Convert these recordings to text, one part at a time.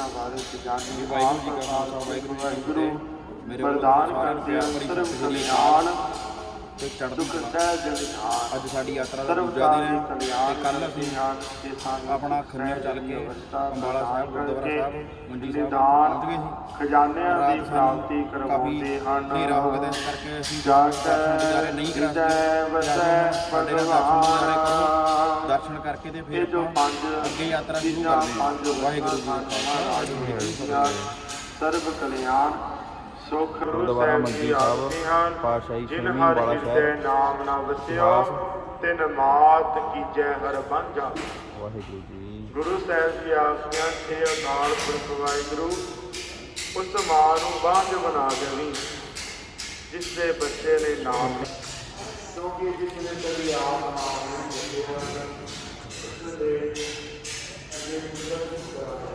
ਇਹਨਾਂ ਬਾਰੇ ਜਾਣੀ ਵਾਹਿਗੁਰੂ ਜੀ ਕਾ ਖਾਲਸਾ ਵਾਹਿਗੁਰੂ ਪ੍ਰਦਾਨ ਕਰਦੇ ਤੇ ਚੜ੍ਹਦੀ ਕਲਾ। ਅੱਜ ਸਾਡੀ ਯਾਤਰਾ ਦਾ ਦੂਜਾ ਦਿਨ ਹੈ ਤੇ ਕੱਲ ਅਸੀਂ ਆਪਣਾ ਖੰਨੇ ਚੱਲ ਕੇ ਅੰਬਾਲਾ ਸਾਹਿਬ ਗੁਰਦੁਆਰਾ ਸਾਹਿਬ ਮੰਜੀ ਸਾਹਿਬ ਪਹੁੰਚ ਗਏ ਸੀ। ਖਜ਼ਾਨਿਆਂ ਦੀ ਪ੍ਰਾਪਤੀ ਕਰਵਾਉਂਦੇ ਹਨ। ਹਨੇਰਾ ਹੋ ਗਿਆ ਇਸ ਕਰਕੇ ਅਸੀਂ ਜਗਤ ਨਹੀਂ ਕਰਾ ਜੈ ਸਕੇ ਵਸੈ ਸਾਡੇ ਦਰਸ਼ਨ ਕਰੋ। ਕਰਕੇ ਤੇ ਫਿਰ ਜੋ ਆਪਾਂ ਪੰਜ ਅੱਗੇ ਯਾਤਰਾ ਸ਼ੁਰੂ ਕਰਦੇ ਹਾਂ। ਵਾਹਿਗੁਰੂ ਜੀ ਕਾ ਖਾਲਸਾ ਸਰਬ ਕਲਿਆਣ। ਗੁਰਦੁਆਰਾ ਮੰਜੀ ਸਾਹਿਬ, ਹਰ ਵਾਲਾ ਹਿਰਦੇ ਸਾਹਿਬ, ਨਾਮ ਨਾ ਵਸਿਆ। ਤਿਨ ਮਾਤ ਕੀਜੈ ਹਰ ਬਾਂਝਾ ਵਾਹਿਗੁਰੂ ਜੀ। ਗੁਰੂ ਸਾਹਿਬ ਦੀ ਆਗਿਆ ਤੇ ਅਕਾਲ ਪੁਰਖ ਵਾਹਿਗੁਰੂ ਉਸ ਮਾਂ ਨੂੰ ਬਾਝ ਬਣਾ ਦੇਵੀ ਜਿਸ ਦੇ ਬੱਚੇ ਨੇ ਨਾਮ ਕਿਉਂਕਿ ਜਿਸ ਨੇ ਕਦੀ ਆਪ ਨਾਮ ਨਹੀਂ ਜਪਿਆ ਉਸ ਦੇ ਅਗੇ ਕੁਦਰਤ ਕਰਾਇਆ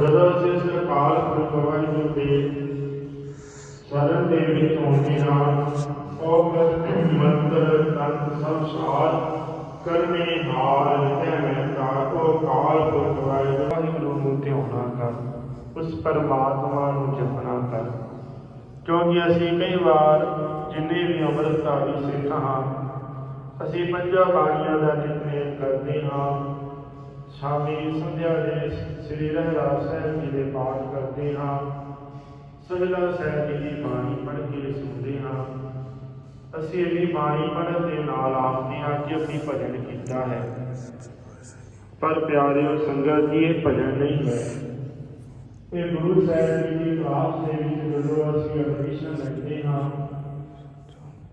ਜਦੋਂ ਅਸੀਂ ਇਸ ਅਕਾਲ ਪੁਰਖ ਵਾਹਿਗੁਰੂ ਦੇ ਸ਼ਰਨ ਦੇ ਵਿੱਚ ਹੋਣੇ ਨਾਲ ਉਹ ਮੰਤਰ ਤੰਤ ਸਭ ਕਰਨੇ ਹਾਰ ਹਿਰਦੇ ਮੈਂ ਕੋ ਕਾਲ ਪੁਰਖ ਵਾਹਿਗੁਰੂ ਨੂੰ ਧਿਆਉਣਾ ਕਰ, ਉਸ ਪਰਮਾਤਮਾ ਨੂੰ ਜਪਣਾ ਕਰ। ਕਿਉਂਕਿ ਅਸੀਂ ਕਈ ਵਾਰ ਜਿੰਨੇ ਵੀ ਅੰਮ੍ਰਿਤਧਾਰੀ ਸਿੱਖ ਹਾਂ, ਅਸੀਂ ਪੰਜਾਂ ਬਾਣੀਆਂ ਦਾ ਨਿਤਨੇਮ ਕਰਦੇ ਹਾਂ ਸ਼ਾਮੀ ਸੰਧਿਆ ਦੇ ਸ੍ਰੀ ਰਹਿਰਾਸ ਸਾਹਿਬ ਜੀ ਦੇ ਪਾਠ ਕਰਦੇ ਹਾਂ। ਸਹਿਲਾ ਸਾਹਿਬ ਜੀ ਦੀ ਬਾਣੀ ਪੜ੍ਹ ਕੇ ਸੁਣਦੇ ਹਾਂ। ਅਸੀਂ ਇਹਦੀ ਬਾਣੀ ਪੜ੍ਹਨ ਦੇ ਨਾਲ ਆਪਦੇ ਹਾਂ ਕਿ ਅਸੀਂ ਭਜਨ ਕੀਤਾ ਹੈ। ਪਰ ਪਿਆਰਿਓ ਸੰਗਤ ਜੀ ਇਹ ਭਜਨ ਨਹੀਂ ਹੈ। ਇਹ ਗੁਰੂ ਸਾਹਿਬ ਜੀ ਦੀ ਕਲਾਸ ਦੇ ਵਿੱਚ ਜਦੋਂ ਅਸੀਂ ਐਡਮਿਸ਼ਨ ਲੈਂਦੇ ਹਾਂ,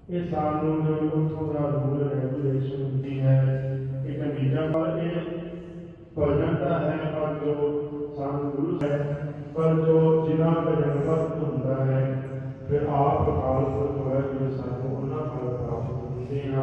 ਇਹ ਸਾਨੂੰ ਜੋ ਉੱਥੋਂ ਦਾ ਰੂਲ ਰੈਗੂਲੇਸ਼ਨ ਹੁੰਦੀ ਹੈ ਇਹ ਮੀਟਾ ਪਰ ਇਹ ਭਜਨ ਦਾ ਹੈ ਪਰ ਜੋ ਸਾਨੂੰ ਗੁਰੂ ਸਾਹਿਬ ਪਰ ਜੋ ਜਿਨ੍ਹਾਂ ਭਜਨ ਵਕਤ ਹੁੰਦਾ ਹੈ ਫਿਰ ਆਪ ਅਕਾਲ ਪੁਰਖ ਵਾਹਿਗੁਰੂ ਸਾਨੂੰ ਉਹਨਾਂ ਫਲ ਪ੍ਰਾਪਤ ਹੁੰਦੇ ਹਨ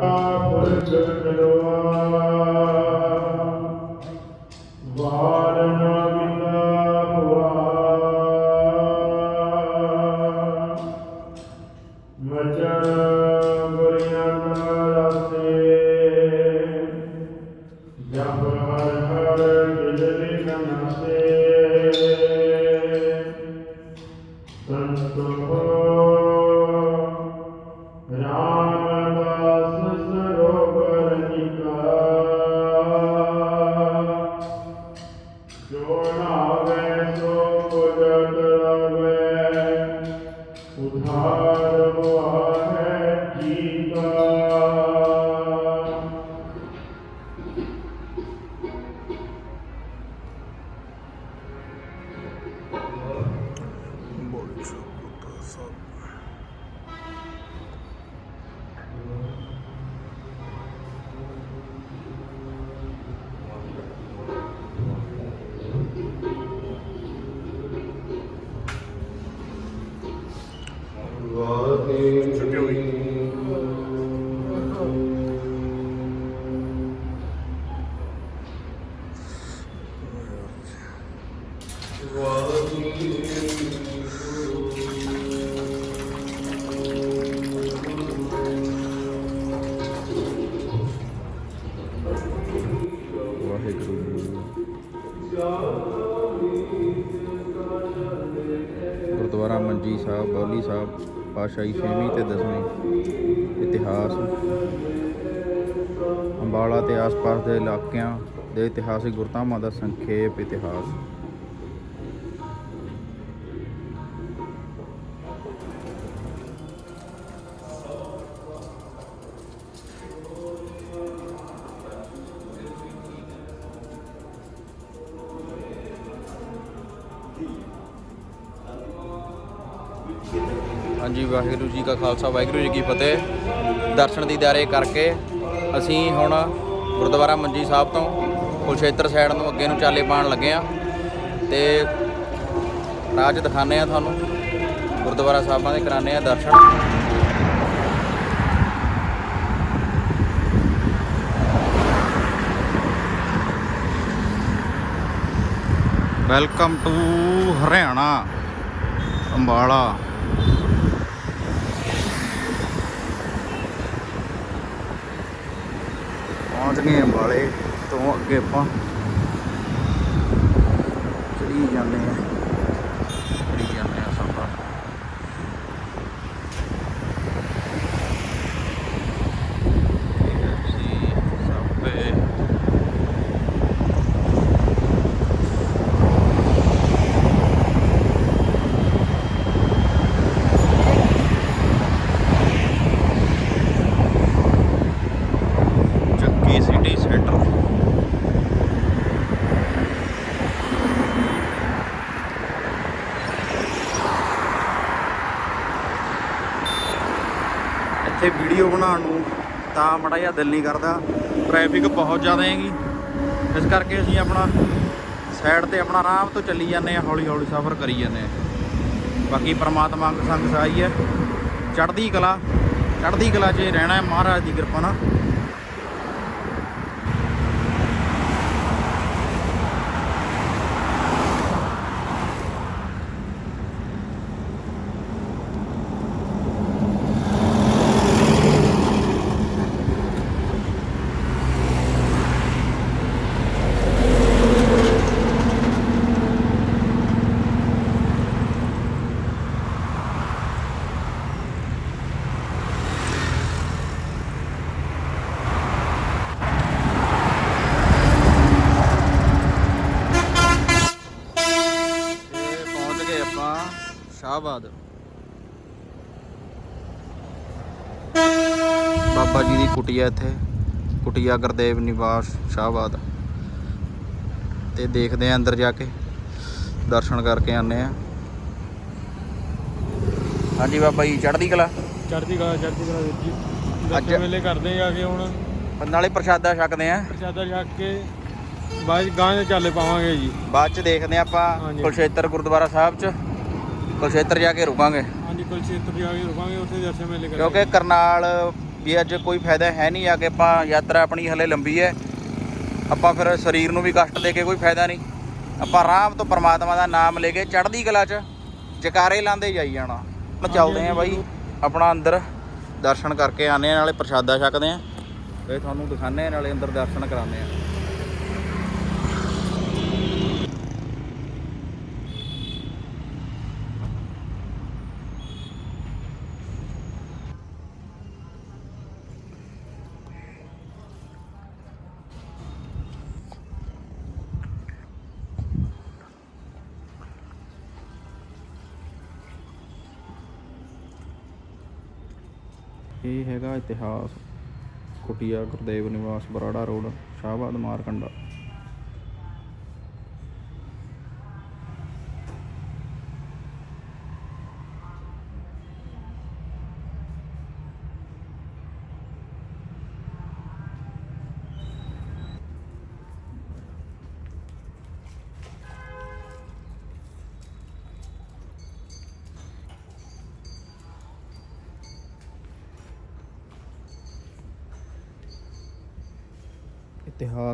ਵਾਹਿਗੁਰੂ ਗੁਰਦੁਆਰਾ ਮੰਜੀ ਸਾਹਿਬ, ਬੌਲੀ ਸਾਹਿਬ, ਪਾਤਸ਼ਾਹੀ ਛੇਵੀਂ ਤੇ ਦਸਵੀਂ ਇਤਿਹਾਸ। ਅੰਬਾਲਾ ਤੇ ਆਸ-ਪਾਸ ਦੇ ਇਲਾਕਿਆਂ ਦੇ ਇਤਿਹਾਸਿਕ ਗੁਰਧਾਮਾਂ ਦਾ ਸੰਖੇਪ ਇਤਿਹਾਸ। ਕਾ ਖਾਲਸਾ, ਵਾਹਿਗੁਰੂ ਜੀ ਕੀ ਫਤਿਹ। ਦਰਸ਼ਨ ਦੀਦਾਰੇ ਕਰਕੇ ਅਸੀਂ ਹੁਣ ਗੁਰਦੁਆਰਾ ਮੰਜੀ ਸਾਹਿਬ ਤੋਂ ਕੁਲਛੇਤਰ ਸਾਈਡ ਨੂੰ ਅੱਗੇ ਨੂੰ ਚਾਲੇ ਪਾਣ ਲੱਗੇ ਆ ਤੇ ਰਾਹ 'ਚ ਦਿਖਾਣੇ ਆ ਤੁਹਾਨੂੰ। ਗੁਰਦੁਆਰਾ ਸਾਹਿਬਾਂ ਦੇ ਕਰਾਣੇ ਆ ਦਰਸ਼ਨ। Welcome to Haryana, Ambala. ਪਹੁੰਚ ਅੰਬਾਲੇ ਤੋਂ ਅੱਗੇ ਆਪਾਂ ਚੜੀ ਜਾਂਦੇ ਆ ਚੜੀ ਜਾਂਦੇ ਆ ਸਫਰ KFC, Subway, ਚੱਕੀ ਸਿਟੀ ਸੈਂਟਰ ਇੱਥੇ ਵੀਡੀਓ ਬਣਾਉਣ ਨੂੰ ਤਾਂ ਮੜਾ ਜਿਹਾ ਦਿਲ ਨਹੀਂ ਕਰਦਾ। ਟ੍ਰੈਫਿਕ ਬਹੁਤ ਜ਼ਿਆਦਾ ਹੈਗੀ। ਇਸ ਕਰਕੇ ਅਸੀਂ ਆਪਣਾ ਸਾਈਡ ਤੇ ਆਪਣਾ ਆਰਾਮ ਤੋਂ ਚੱਲੀ ਜਾਂਦੇ ਆ ਹੌਲੀ ਹੌਲੀ ਸਫ਼ਰ ਕਰੀ ਜਾਂਦੇ ਆ ਬਾਕੀ ਪ੍ਰਮਾਤਮਾ ਅੰਗ ਸੰਗ ਸਾਈ ਹੈ। ਚੜ੍ਹਦੀ ਕਲਾ ਚੜ੍ਹਦੀ ਕਲਾ 'ਚ ਰਹਿਣਾ ਹੈ ਮਹਾਰਾਜ ਦੀ ਕਿਰਪਾ ਨਾਲ ਤੇ ਪਹੁੰਚ ਗਏ ਆਪਾਂ ਸ਼ਾਹਬਾਦ। ਬਾਬਾ ਜੀ ਦੀ ਕੁਟੀਆ ਇੱਥੇ। ਕੁਟੀਆ ਗੁਰਦੇਵ ਨਿਵਾਸ ਸ਼ਾਹਬਾਦ। ਤੇ ਦੇਖਦੇ ਆਂ ਅੰਦਰ ਜਾ ਕੇ। ਦਰਸ਼ਨ ਕਰਕੇ ਆਨੇ ਆ। ਹਾਂਜੀ ਬਾਬਾ ਜੀ ਚੜ੍ਹਦੀ ਕਲਾ? ਚੜ੍ਹਦੀ ਕਲਾ ਚੜ੍ਹਦੀ ਕਲਾ ਵੀਰ ਜੀ। ਅੱਜ- ਵੇਲੇ ਕਰਦੇ ਆ ਕੇ ਹੁਣ। ਨਾਲੇ ਪ੍ਰਸ਼ਾਦਾ ਛਕਦੇ ਆ। ਪ੍ਰਸ਼ਾਦਾ ਛਕ ਕੇ ਬਾਅਦ ਗਾਂ ਦੇ ਚਾਲੇ ਪਾਵਾਂਗੇ ਜੀ। ਬਾਅਦ ਚ ਦੇਖਦੇ ਆਪਾਂ ਹਾਂਜੀ। ਕੁਲਛੇਤਰ ਗੁਰਦੁਆਰਾ ਸਾਹਿਬ ਚ। ਕੁਲਛੇਤਰ ਜਾ ਕੇ ਰੁਕਾਂਗੇ। ਹਾਂਜੀ ਕੁਲਛੇਤਰ ਜਾ ਕੇ ਰੁਕਾਂਗੇ ਉੱਥੇ ਦਰਸ਼ਨ ਮੇਲੇ ਕਰਾਂਗੇ। ਕਿਉਂਕਿ ਕਰਨਾਲ ਵੀ ਅੱਜ ਕੋਈ ਫਾਇਦਾ ਹੈ ਨਹੀਂ ਆ ਕਿ ਆਪਾਂ ਯਾਤਰਾ ਆਪਣੀ ਹਲੇ ਲੰਬੀ ਹੈ। ਆਪਾਂ ਫਿਰ ਸਰੀਰ ਨੂੰ ਵੀ ਕਸ਼ਟ ਦੇ ਕੇ ਕੋਈ ਫਾਇਦਾ ਨਹੀਂ। ਆਪਾਂ ਆਰਾਮ ਤੋਂ ਪ੍ਰਮਾਤਮਾ ਦਾ ਨਾਮ ਲੈ ਕੇ ਚੜ੍ਹਦੀ ਕਲਾ 'ਚ ਜਕਾਰੇ ਲਾਉਂਦੇ ਜਾਈ ਜਾਣਾ। ਹੁਣ ਚੱਲਦੇ ਆ ਬਾਈ ਆਪਣਾ ਅੰਦਰ ਦਰਸ਼ਨ ਕਰਕੇ ਆਨੇ ਨਾਲੇ ਪ੍ਰਸ਼ਾਦਾ ਛਕਦੇ ਆ ਤੇ ਤੁਹਾਨੂੰ ਦਿਖਾਣੇ ਨਾਲੇ ਅੰਦਰ ਦਰਸ਼ਨ ਕਰਾਉਂਦੇ ਆ ਇਹ ਹੈਗਾ ਇਤਿਹਾਸ? ਕੁਟੀਆ ਗੁਰਦੇਵ ਨਿਵਾਸ ਬਰਾੜਾ ਰੋਡ ਸ਼ਾਹਬਾਦ ਮਾਰਕੰਡਾ।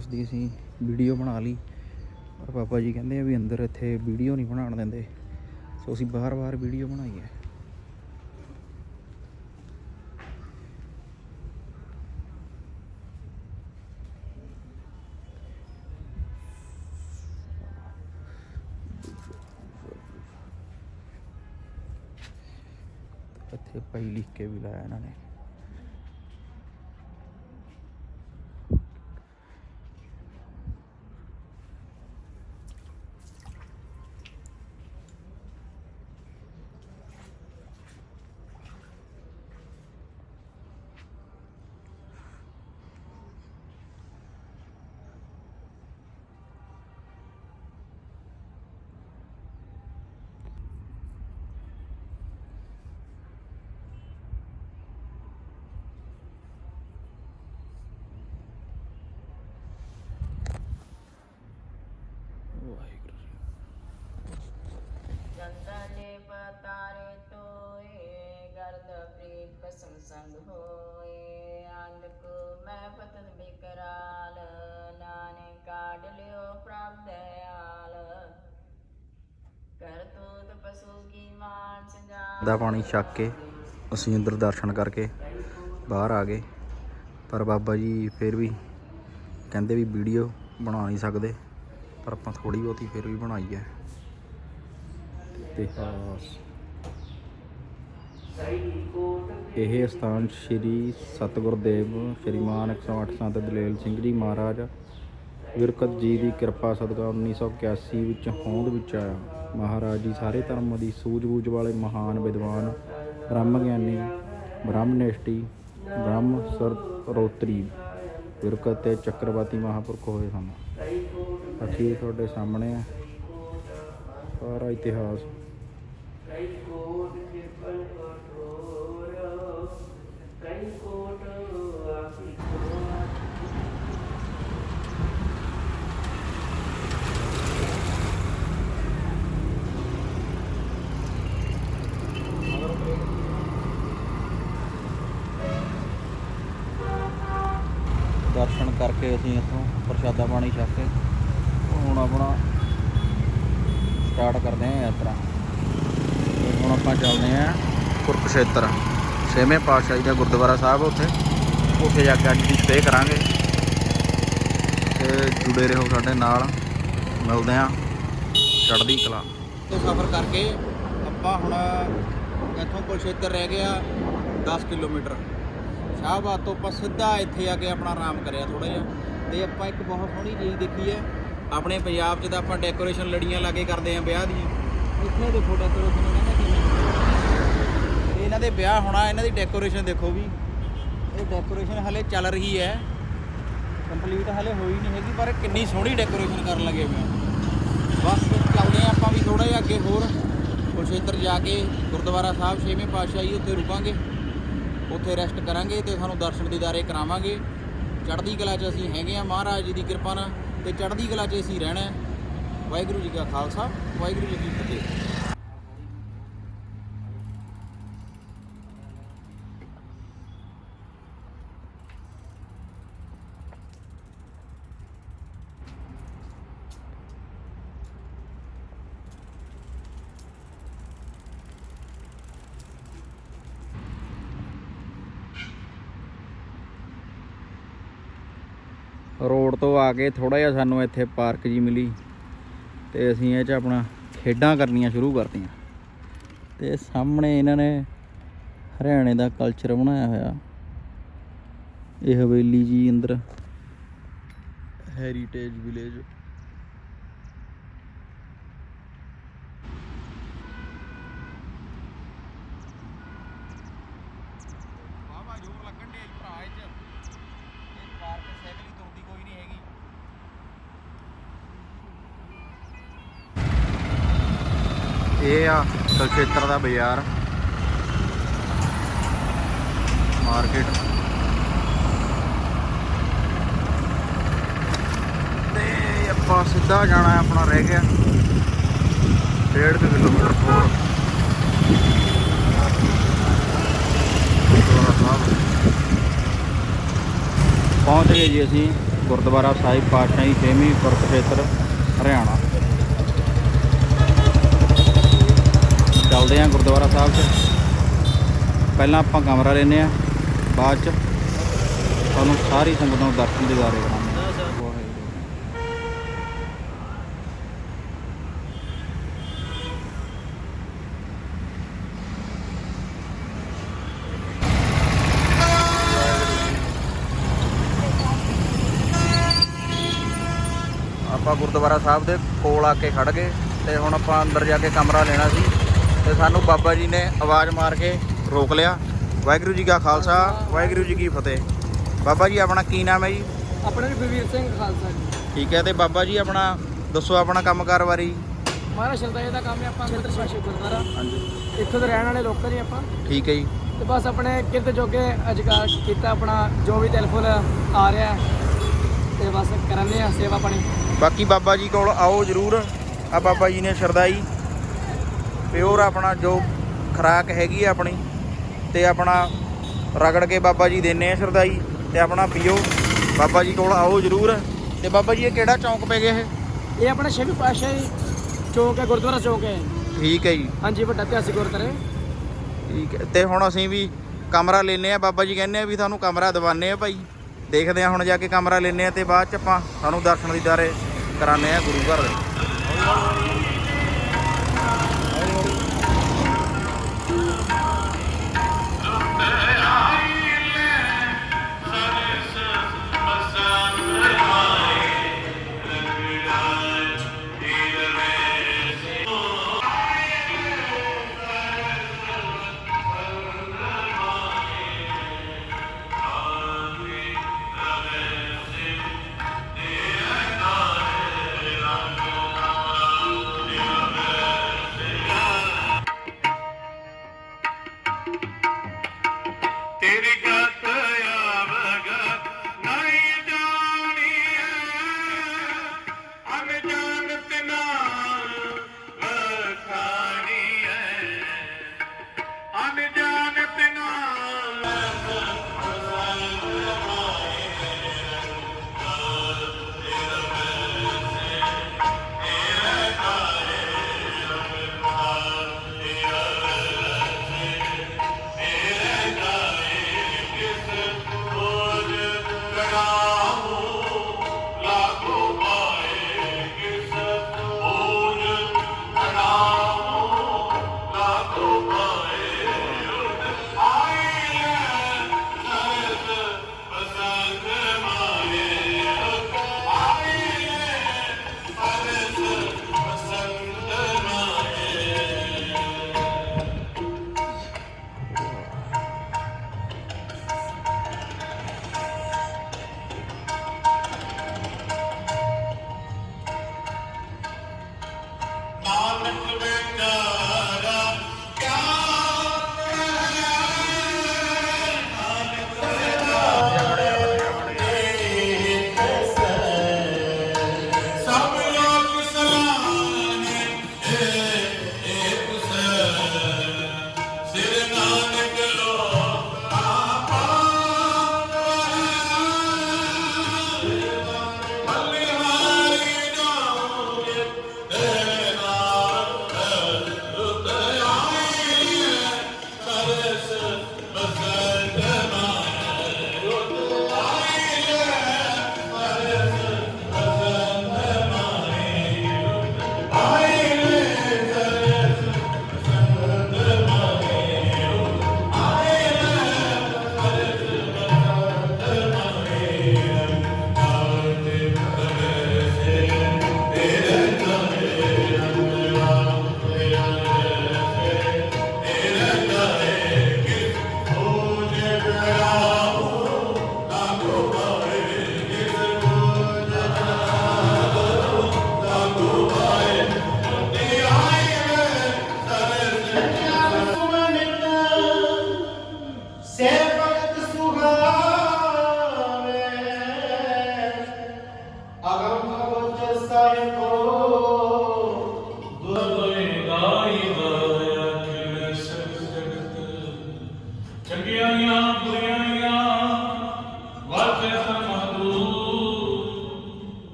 ਇਤਿਹਾਸ ਦੀ ਅਸੀਂ ਵੀਡੀਓ ਬਣਾ ਲਈ। ਪਰ ਪਾਪਾ ਜੀ ਕਹਿੰਦੇ ਆ ਵੀ ਅੰਦਰ ਇੱਥੇ ਵੀਡੀਓ ਨਹੀਂ ਬਣਾਉਣ ਦਿੰਦੇ। ਸੋ ਅਸੀਂ ਬਾਰ-ਬਾਰ ਵੀਡੀਓ ਬਣਾਈ ਹੈ ਇੱਥੇ ਭਾਈ ਲਿਖ ਕੇ ਵੀ ਲਾਇਆ ਇਹਨਾਂ ਨੇ। ਸੰਗ ਹੋਏ ਅੰਧਕ ਮੈਂ ਪਤਨ ਬਿਕਰਾਲ, ਨਾਨਕ ਕਾਢ ਲਿਓ ਪ੍ਰਭ ਦਇਆਲ। ਕਰ ਤੂਤ ਪਸ਼ੂ ਕੀ ਮਾਨ ਸੰਜਾਨ ਦਾ ਪਾਣੀ ਛੱਕ ਕੇ ਅਸੀਂ ਅੰਦਰ ਦਰਸ਼ਨ ਕਰਕੇ ਬਾਹਰ ਆ ਗਏ। ਪਰ ਬਾਬਾ ਜੀ ਫਿਰ ਵੀ ਕਹਿੰਦੇ ਵੀ ਵੀਡੀਓ ਬਣਾ ਨਹੀਂ ਸਕਦੇ, ਪਰ ਆਪਾਂ ਥੋੜੀ ਬਹੁਤੀ ਫਿਰ ਵੀ ਬਣਾਈ ਹੈ। ਇਤਿਹਾਸ ਇਹ ਸਥਾਨ ਸ੍ਰੀ ਸਤਿਗੁਰਦੇਵ ਸ਼੍ਰੀਮਾਨ 108 ਸੰਤ ਦਲੇਲ ਸਿੰਘ ਜੀ ਮਹਾਰਾਜ ਵਿਰਕਤ ਜੀ ਦੀ ਕਿਰਪਾ ਸਦਕਾ 1981 ਵਿੱਚ ਹੋਂਦ ਵਿੱਚ ਆਇਆ। ਮਹਾਰਾਜ ਜੀ ਸਾਰੇ ਧਰਮ ਦੀ ਸੂਝ-ਬੂਝ ਵਾਲੇ ਮਹਾਨ ਵਿਦਵਾਨ, ਬ੍ਰਹਮ ਗਿਆਨੀ ਬ੍ਰਹਮਨੇਸ਼ਟੀ ਬ੍ਰਹਮ ਸਰੋਤਰੀ ਵਿਰਕਤ ਤੇ ਚੱਕਰਵਾਤੀ ਮਹਾਂਪੁਰਖ ਹੋਏ ਸਨ। ਬਾਕੀ ਤੁਹਾਡੇ ਸਾਹਮਣੇ ਹੈ। ਸਾਰਾ ਇਤਿਹਾਸ। ਦਰਸ਼ਨ ਅਸੀਂ ਇੱਥੋਂ ਪ੍ਰਸ਼ਾਦਾ ਪਾਣੀ ਛਕ ਕੇ ਹੁਣ ਆਪਣਾ ਸਟਾਰਟ ਕਰਦੇ ਹਾਂ ਯਾਤਰਾ। ਤੇ ਹੁਣ ਆਪਾਂ ਚੱਲਦੇ ਹਾਂ ਕੁਰਕਸ਼ੇਤਰ। ਛੇਵੇਂ ਪਾਤਸ਼ਾਹੀ ਦਾ ਗੁਰਦੁਆਰਾ ਸਾਹਿਬ ਉੱਥੇ। ਉੱਥੇ ਜਾ ਕੇ ਅੱਜ ਦੀ ਸਟੇ ਕਰਾਂਗੇ। ਤੇ ਜੁੜੇ ਰਹੋ ਸਾਡੇ ਨਾਲ। ਮਿਲਦੇ ਹਾਂ ਚੜ੍ਹਦੀ ਕਲਾ। ਤੋਂ ਸਫ਼ਰ ਕਰਕੇ ਆਪਾਂ ਹੁਣ ਇੱਥੋਂ ਕੁਰਕਸ਼ੇਤਰ ਰਹਿ ਗਿਆ 10 ਕਿਲੋਮੀਟਰ। ਸ਼ਾਹਬਾਦ ਤੋਂ ਆਪਾਂ ਸਿੱਧਾ ਇੱਥੇ ਆ ਕੇ ਆਪਣਾ ਆਰਾਮ ਕਰਿਆ ਥੋੜਾ ਜਿਹਾ। ਤੇ ਆਪਾਂ ਇੱਕ ਬਹੁਤ ਸੋਹਣੀ ਚੀਜ਼ ਦੇਖੀ ਹੈ। ਆਪਣੇ ਪੰਜਾਬ 'ਚ ਤਾਂ ਆਪਾਂ ਡੈਕੋਰੇਸ਼ਨ ਲੜੀਆਂ ਲਾ ਕੇ ਕਰਦੇ ਆਂ ਵਿਆਹ ਦੀਆਂ। ਇੱਥੇ ਦੇਖੋ ਡੈਕੋਰੇਸ਼ਨ ਇਹਨਾਂ ਨੇ ਕਿਵੇਂ ਇਹਨਾਂ ਦੇ ਵਿਆਹ ਹੋਣਾ, ਇਹਨਾਂ ਦੀ ਡੈਕੋਰੇਸ਼ਨ ਦੇਖੋ ਵੀ। ਇਹ ਡੈਕੋਰੇਸ਼ਨ ਹਲੇ ਚੱਲ ਰਹੀ ਹੈ। ਕੰਪਲੀਟ ਹਲੇ ਹੋਈ ਨਹੀਂ ਹੈਗੀ, ਪਰ ਕਿੰਨੀ ਸੋਹਣੀ ਡੈਕੋਰੇਸ਼ਨ ਕਰਨ ਲੱਗੇ ਹੋਏ ਬਸ ਚੱਲਦੇ ਹਾਂ ਆਪਾਂ ਵੀ ਥੋੜਾ ਜਿਹਾ ਅੱਗੇ ਹੋਰ। ਕੁਰਸ਼ੇਤਰ ਜਾ ਕੇ ਗੁਰਦੁਆਰਾ ਸਾਹਿਬ ਛੇਵੇਂ ਜੀ ਉੱਥੇ ਰੁਕਾਂਗੇ। ਉੱਥੇ ਰੈਸਟ ਕਰਾਂਗੇ ਤੇ ਸਾਨੂੰ ਦਰਸ਼ਨ ਦੀਦਾਰੇ ਕਰਾਵਾਂਗੇ। ਚੜ੍ਹਦੀ ਕਲਾ 'ਚ ਅਸੀਂ ਹੈਗੇ ਆ ਮਹਾਰਾਜ ਜੀ ਦੀ ਕਿਰਪਾ ਨਾਲ ਤੇ ਚੜ੍ਹਦੀ ਕਲਾ 'ਚ ਅਸੀਂ ਰਹਿਣਾ ਵਾਹਿਗੁਰੂ ਜੀ ਕਾ ਖਾਲਸਾ, ਵਾਹਿਗੁਰੂ ਜੀ ਕੀ ਫਤਿਹ। ਆ ਕੇ ਥੋੜਾ ਜਿਹਾ ਸਾਨੂੰ ਇੱਥੇ ਪਾਰਕ ਜੀ ਮਿਲੀ ਤੇ ਅਸੀਂ ਇਹ 'ਚ ਆਪਣਾ ਖੇਡਾਂ ਕਰਨੀਆਂ ਸ਼ੁਰੂ ਕਰਤੀਆਂ। ਤੇ ਸਾਹਮਣੇ ਇਹਨਾਂ ਨੇ ਹਰਿਆਣੇ ਦਾ ਕਲਚਰ ਬਣਾਇਆ ਹੋਇਆ। ਇਹ ਹਵੇਲੀ ਜੀ ਅੰਦਰ ਹੈਰੀਟੇਜ ਵਿਲੇਜ ਵਾਵਾ ਜੋਰ ਲੱਗਣ ਦੇ ਭਰਾ ਇਹ 'ਚ ਇਹ ਪਾਰਕ ਸਾਈਕਲ ਹੀ ਤੁਰਦੀ ਕੋਈ ਨਹੀਂ ਹੈਗੀ ਇਹ ਆ ਕੁਰਕਸ਼ੇਤਰ ਦਾ ਬਾਜ਼ਾਰ। ਮਾਰਕੀਟ ਤੇ ਆਪਾਂ ਸਿੱਧਾ ਜਾਣਾ ਆਪਣਾ ਰਹਿ ਗਿਆ। 1.5 ਕਿਲੋਮੀਟਰ ਹੋਰ। ਪਹੁੰਚ ਗਏ ਜੀ ਅਸੀਂ ਗੁਰਦੁਆਰਾ ਸਾਹਿਬ, ਪਾਤਸ਼ਾਹੀ, ਛੇਵੀਂ ਕੁਰਕਸ਼ੇਤਰ ਹਰਿਆਣਾ। ਚੱਲਦੇ ਹਾਂ ਗੁਰਦੁਆਰਾ ਸਾਹਿਬ 'ਚ। ਪਹਿਲਾਂ ਆਪਾਂ ਕਮਰਾ ਲੈਨੇ ਆ ਬਾਅਦ 'ਚ ਤੁਹਾਨੂੰ ਸਾਰੀ ਸੰਗਤ ਨੂੰ ਦਰਸ਼ਨ ਦਿਦਾਰੇ ਕਰਾਂਗੇ। ਆਪਾਂ ਗੁਰਦੁਆਰਾ ਸਾਹਿਬ ਦੇ ਕੋਲ ਆ ਕੇ ਖੜ ਗਏ ਤੇ ਹੁਣ ਆਪਾਂ ਅੰਦਰ ਜਾ ਕੇ ਕਮਰਾ ਲੈਣਾ ਸੀ। ਤੇ ਸਾਨੂੰ ਬਾਬਾ ਜੀ ਨੇ ਆਵਾਜ਼ ਮਾਰ ਕੇ ਰੋਕ ਲਿਆ। ਵਾਹਿਗੁਰੂ ਜੀ ਕਾ ਖਾਲਸਾ ਵਾਹਿਗੁਰੂ ਜੀ ਕੀ ਫਤਿਹ। ਬਾਬਾ ਜੀ ਆਪਣਾ ਕੀ ਨਾਮ ਹੈ ਜੀ? ਆਪਣਾ ਬਲਵੀਰ ਸਿੰਘ ਖਾਲਸਾ ਜੀ। ਠੀਕ ਹੈ ਤੇ ਬਾਬਾ ਜੀ ਆਪਣਾ ਦੱਸੋ ਆਪਣਾ ਕੰਮਕਾਰ ਬਾਰੇ ਮਹਾਰਾਜ ਸ਼ਰਦਾ ਜੀ ਦਾ ਕੰਮ ਹੈ ਆਪਾਂ ਅੰਮ੍ਰਿਤ ਸ਼ਾਸ਼ੀ ਗੁਰਦੁਆਰਾ। ਹਾਂਜੀ। ਇੱਥੋਂ ਦੇ ਰਹਿਣ ਵਾਲੇ ਲੋਕਾਂ ਹੀ ਆਪਾਂ। ਠੀਕ ਹੈ ਜੀ। ਤੇ ਬਸ ਆਪਣੇ ਕਿਰਤ ਜੋਗੇ ਅਜਕਾਰ ਕੀਤਾ ਆਪਣਾ ਜੋ ਵੀ ਦਿਲ ਫੁੱਲ ਆ ਰਿਹਾ ਹੈ, ਤੇ ਬਸ ਕਰਨੇ ਆ ਸੇਵਾ ਪਾਣੀ। ਬਾਕੀ ਬਾਬਾ ਜੀ ਕੋਲ ਆਓ ਜਰੂਰ। ਆ ਬਾਬਾ ਜੀ ਨੇ ਸ਼ਰਦਾਈ ਪਿਓਰ ਆਪਣਾ ਜੋ ਖਰਾਕ ਹੈਗੀ ਆ ਆਪਣੀ ਤੇ ਆਪਣਾ ਰਗੜ ਕੇ ਬਾਬਾ ਜੀ ਦੇਨੇ ਆ ਸ਼ਰਦਾਈ ਤੇ ਆਪਣਾ ਪੀਓ। ਬਾਬਾ ਜੀ ਕੋਲ ਆਓ ਜਰੂਰ। ਤੇ ਬਾਬਾ ਜੀ ਇਹ ਕਿਹੜਾ ਚੌਂਕ ਪੈ ਗਿਆ ਇਹ? ਇਹ ਆਪਣਾ ਛੇਵੀਂ ਪਾਤਸ਼ਾਹੀ ਚੌਕ ਹੈ ਗੁਰਦੁਆਰਾ ਚੌਕ ਹੈ। ਠੀਕ ਹੈ ਜੀ। ਹਾਂਜੀ ਵੱਡਾ ਇਤਿਹਾਸਿਕ ਗੁਰਦੁਆਰਾ ਠੀਕ ਹੈ। ਤੇ ਹੁਣ ਅਸੀਂ ਵੀ ਕਮਰਾ ਲੈਨੇ ਆ ਬਾਬਾ ਜੀ ਕਹਿੰਦੇ ਆ ਵੀ ਤੁਹਾਨੂੰ ਕਮਰਾ ਦਿਵਾਨੇ ਆ ਭਾਈ। ਦੇਖਦੇ ਆ ਹੁਣ ਜਾ ਕੇ ਕਮਰਾ ਲੈਨੇ ਆ ਤੇ ਬਾਅਦ ਚ ਆਪਾਂ ਸਾਨੂੰ ਦਰਸ਼ਨ ਦੀਦਾਰੇ ਕਰਾਨੇ ਆ ਗੁਰੂ ਘਰ ਦੇ।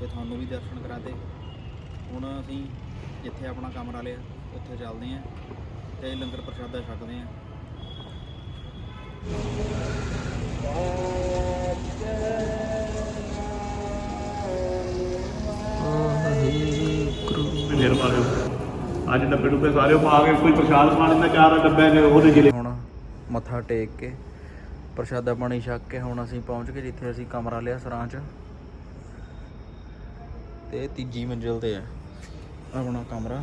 ਤੇ ਤੁਹਾਨੂੰ ਵੀ ਦਰਸ਼ਨ ਕਰਾਤੇ ਹੁਣ ਅਸੀਂ ਜਿੱਥੇ ਆਪਣਾ ਕਮਰਾ ਲਿਆ ਉੱਥੇ ਚੱਲਦੇ ਹਾਂ ਤੇ ਲੰਗਰ ਪ੍ਰਸ਼ਾਦਾ ਛਕਦੇ ਹਾਂ। ਨਿਰਮਲ ਅੱਜ ਡੱਬੇ ਡੁੱਬੇ ਸਾਰੇ ਪਾ ਕੇ ਕੋਈ ਪ੍ਰਸ਼ਾਦ ਪਾਣੀ ਦਾ ਚਾਰ ਡੱਬੇ ਨੇ ਉਹਦੇ ਜ਼ਿਲ੍ਹੇ ਹੁਣ ਮੱਥਾ ਟੇਕ ਕੇ ਪ੍ਰਸ਼ਾਦਾ ਪਾਣੀ ਛੱਕ ਕੇ ਹੁਣ ਅਸੀਂ ਪਹੁੰਚ ਗਏ ਜਿੱਥੇ ਅਸੀਂ ਕਮਰਾ ਲਿਆ ਸਰਾਂ 'ਚ। ਤੇ ਤੀਜੀ ਮੰਜ਼ਿਲ ਤੇ ਹੈ ਆਪਣਾ ਕਮਰਾ।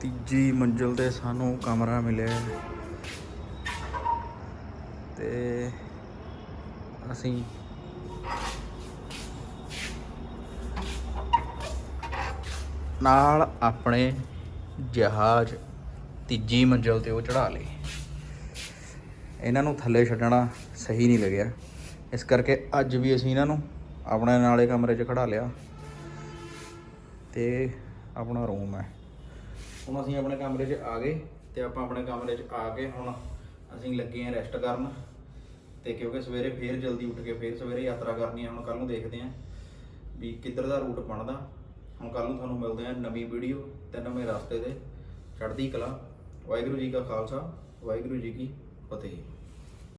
ਤੀਜੀ ਮੰਜ਼ਿਲ ਤੇ ਸਾਨੂੰ ਕਮਰਾ ਮਿਲਿਆ। ਹੈ। ਤੇ ਅਸੀਂ ਨਾਲ ਆਪਣੇ ਜਹਾਜ਼ ਤੀਜੀ ਮੰਜ਼ਿਲ ਤੇ ਉਹ ਚੜਾ ਲਏ। ਇਹਨਾਂ ਨੂੰ ਥੱਲੇ ਛੱਡਣਾ ਸਹੀ ਨਹੀਂ ਲੱਗਿਆ। ਇਸ ਕਰਕੇ ਅੱਜ ਵੀ ਅਸੀਂ ਇਹਨਾਂ ਨੂੰ ਆਪਣੇ ਨਾਲੇ ਕਮਰੇ 'ਚ ਖੜਾ ਲਿਆ ਤੇ ਆਪਣਾ ਰੂਮ ਹੈ। ਹੁਣ ਅਸੀਂ ਆਪਣੇ ਕਮਰੇ 'ਚ ਆ ਗਏ ਤੇ ਆਪਾਂ ਆਪਣੇ ਕਮਰੇ 'ਚ ਆ ਕੇ ਹੁਣ ਅਸੀਂ ਲੱਗੇ ਹਾਂ ਰੈਸਟ ਕਰਨ ਤੇ ਕਿਉਂਕਿ ਸਵੇਰੇ ਫੇਰ ਜਲਦੀ ਉੱਠ ਕੇ ਫੇਰ ਸਵੇਰੇ ਯਾਤਰਾ ਕਰਨੀ ਹੈ, ਹੁਣ ਕੱਲ ਨੂੰ ਦੇਖਦੇ ਹਾਂ ਵੀ ਕਿੱਧਰ ਦਾ ਰੂਟ ਬਣਦਾ। ਹੁਣ ਕੱਲ ਨੂੰ ਤੁਹਾਨੂੰ ਮਿਲਦੇ ਹਾਂ ਨਵੀਂ ਵੀਡੀਓ ਤੇ ਨਵੇਂ ਰਸਤੇ ਤੇ ਚੜ੍ਹਦੀ ਕਲਾ। ਵਾਹਿਗੁਰੂ ਜੀ ਕਾ ਖਾਲਸਾ, ਵਾਹਿਗੁਰੂ ਜੀ ਕੀ ਫਤਿਹ।